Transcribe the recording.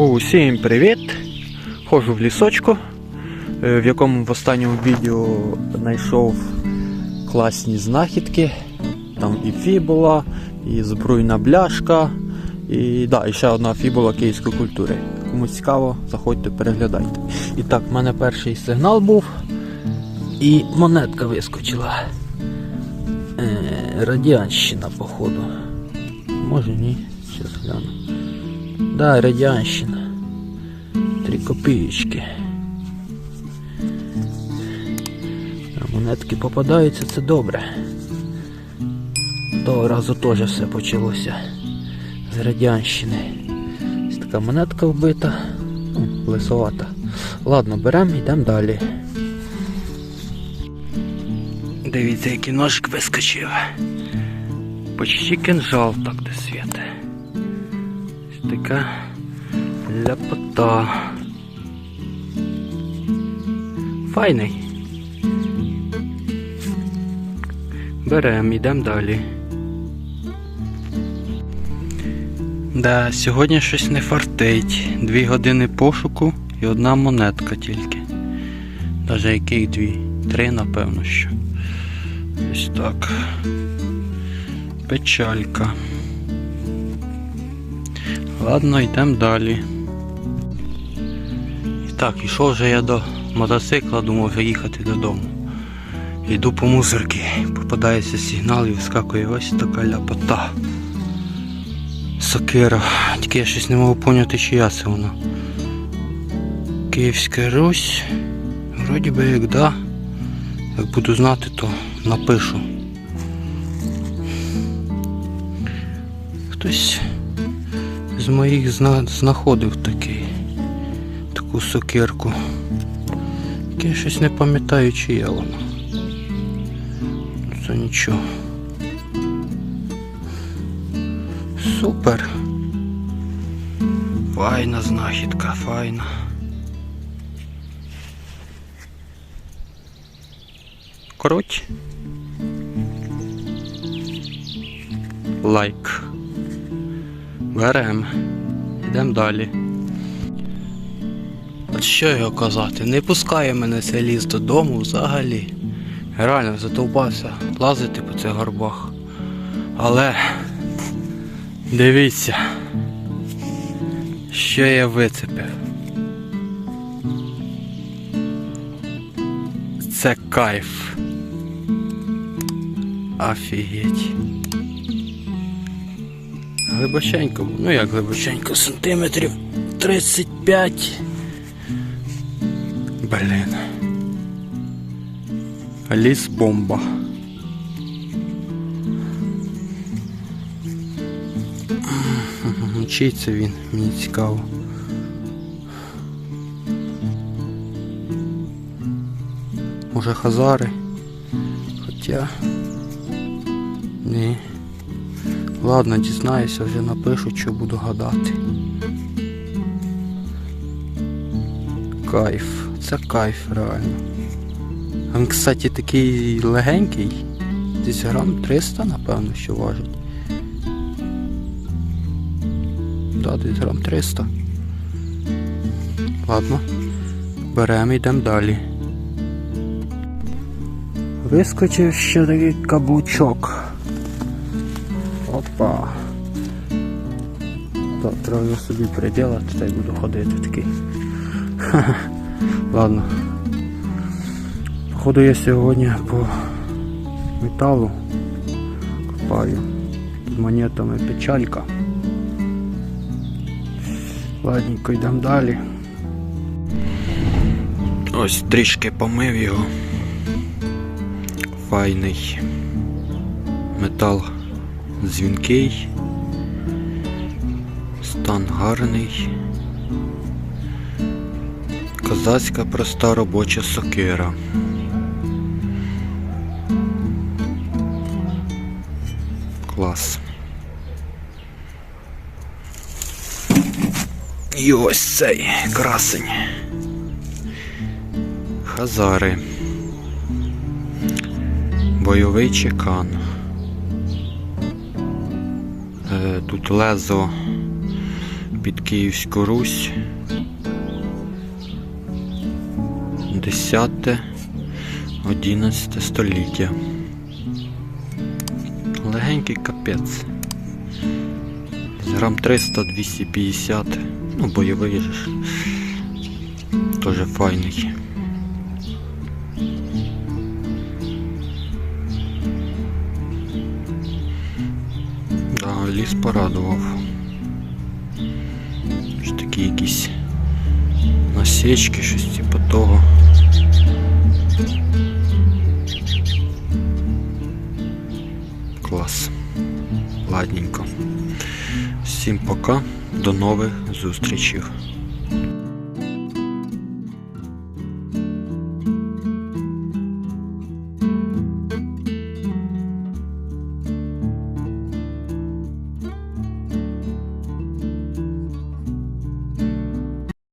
Усім привіт! Ходжу в лісочку, е, в якому в останньому відео знайшов класні знахідки. Там і фібула, і збруйна бляшка, і, да, і ще одна фібула київської культури. Кому цікаво, заходьте, переглядайте. І так, в мене перший сигнал був, і монетка вискочила. Е, радянщина, походу. Може ні, зараз гляну. Да, радянщина. Три копеечки. А монетки попадаються, це добре. Того разу теж все почалося з радянщини. Ось така монетка вбита, ну, лисовата. Ладно, беремо, йдемо далі. Дивіться, який ножик вискочив. Почти кинжал так де світе. Така ляпота. Файний. Берем, йдемо далі. Да, сьогодні щось не фартить. Дві години пошуку і одна монетка тільки. Даже яких дві? Три, напевно, що. Ось так. Печалька. Ладно, йдемо далі. І так, ішов вже я до мотоцикла, думав вже їхати додому. Йду по мусорки, попадається сигнал і вискакує ось така ляпота. Сокира. Тільки я щось не можу поняти, чия це вона. Київська Русь. Вроді би як да. Як буду знати, то напишу. Хтось моїх зна... знаходив такий, таку сокирку. Я щось не пам'ятаю, чия вона. Ну, Це нічого. Супер. Файна знахідка, файна. Коротше. Лайк. Берем. Йдемо далі. От що його казати, не пускає мене цей ліс додому взагалі. Реально задовбався лазити по цих горбах. Але дивіться, що я вицепив. Це кайф. Офігеть. Глибоченько, ну як глибоченько, сантиметрів 35. Блін. Ліс бомба. Чий він? Мені цікаво. Може хазари? Хоча. Ні. Ладно, дізнаюся, вже напишу, що буду гадати. Кайф. Це кайф реально. Він, кстати, такий легенький. Десь грам 300, напевно, що важить. Да, десь грам 300. Ладно. Беремо, йдемо далі. Вискочив ще такий каблучок. Опа. Так, треба собі приділати, та й буду ходити такий. Ладно. Походу я сьогодні по металу копаю. Тут монетами печалька. Ладненько, йдемо далі. Ось трішки помив його. Файний метал дзвінкий, стан гарний, козацька проста робоча сокира. Клас. І ось цей красень. Хазари. Бойовий чекан. Тут лезо під Київську Русь. 10 11 століття. Легенький капець. Грам 300-250. Ну, бойовий же ж. Тоже файний. Ліс порадував. Ось такі якісь насічки, щось типу того. Клас. Ладненько. Всім пока. До нових зустрічей.